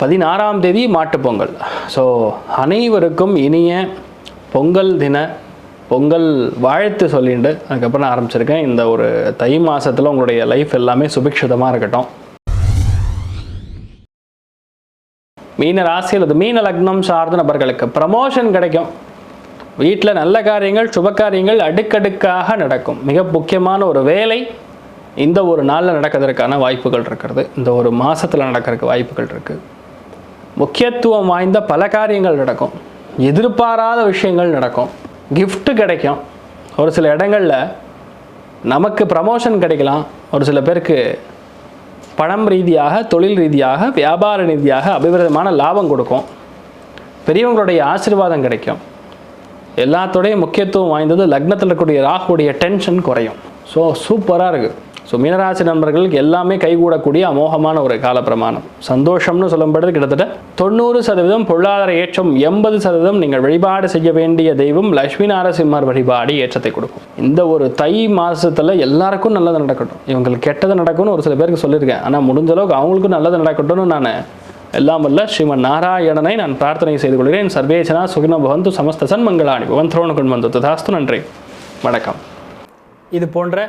பதினாறாம் தேதி மாட்டுப்பொங்கல் ஸோ அனைவருக்கும் இனிய பொங்கல் தின பொங்கல் வாழ்த்து சொல்லிட்டு அதுக்கப்புறம் நான் ஆரம்பிச்சிருக்கேன். இந்த ஒரு தை மாதத்தில் உங்களுடைய லைஃப் எல்லாமே சுபிக்ஷிதமாக இருக்கட்டும். மீன ராசி அல்லது மீன லக்னம் சார்ந்த நபர்களுக்கு ப்ரமோஷன் கிடைக்கும். வீட்டில் நல்ல காரியங்கள் சுப காரியங்கள் அடுக்கடுக்காக நடக்கும். மிக முக்கியமான ஒரு வேலை இந்த ஒரு நாளில் நடக்கிறதுக்கான வாய்ப்புகள் இருக்கிறது. இந்த ஒரு மாதத்தில் நடக்கிறதுக்கு வாய்ப்புகள் இருக்குது முக்கியத்துவம் வாய்ந்த பல காரியங்கள் நடக்கும். எதிர்பாராத விஷயங்கள் நடக்கும். கிஃப்ட்டு கிடைக்கும். ஒரு சில இடங்களில் நமக்கு ப்ரமோஷன் கிடைக்கலாம். ஒரு சில பேருக்கு பணம் ரீதியாக தொழில் ரீதியாக வியாபார ரீதியாக அபிவிருதமான லாபம் கொடுக்கும். பெரியவங்களுடைய ஆசீர்வாதம் கிடைக்கும். எல்லாத்தோடையும் முக்கியத்துவம் வாய்ந்தது லக்னத்தில் இருக்கக்கூடிய ராகுடைய டென்ஷன் குறையும். ஸோ சூப்பராக இருக்குது ஸோ மீனராசி நண்பர்களுக்கு எல்லாமே கைகூடக்கூடிய அமோகமான ஒரு காலப்பிரமாணம். சந்தோஷம்னு சொல்லப்படுறது கிட்டத்தட்ட தொண்ணூறு சதவீதம் பொருளாதார ஏற்றம் எண்பது சதவீதம் நீங்கள் வழிபாடு செய்ய வேண்டிய தெய்வம் லட்சுமி நாரசிம்மர் வழிபாடு ஏற்றத்தை கொடுக்கும். இந்த ஒரு தை மாதத்தில் எல்லாருக்கும் நல்லது நடக்கட்டும். இவங்களுக்கு கெட்டது நடக்கும்னு ஒரு சில பேருக்கு சொல்லியிருக்கேன். ஆனால் முடிஞ்ச அளவுக்கு அவங்களுக்கும் நல்லது நடக்கட்டும்னு நான் எல்லாம் வல்ல ஸ்ரீமன் நாராயணனை நான் பிரார்த்தனை செய்து கொள்கிறேன். சர்வேச்சனா சுகின பவந்து சமஸ்த சன்மங்களாணி பவன் திரோண குண்பந்து ததாஸ்து. நன்றி. வணக்கம். இது போன்ற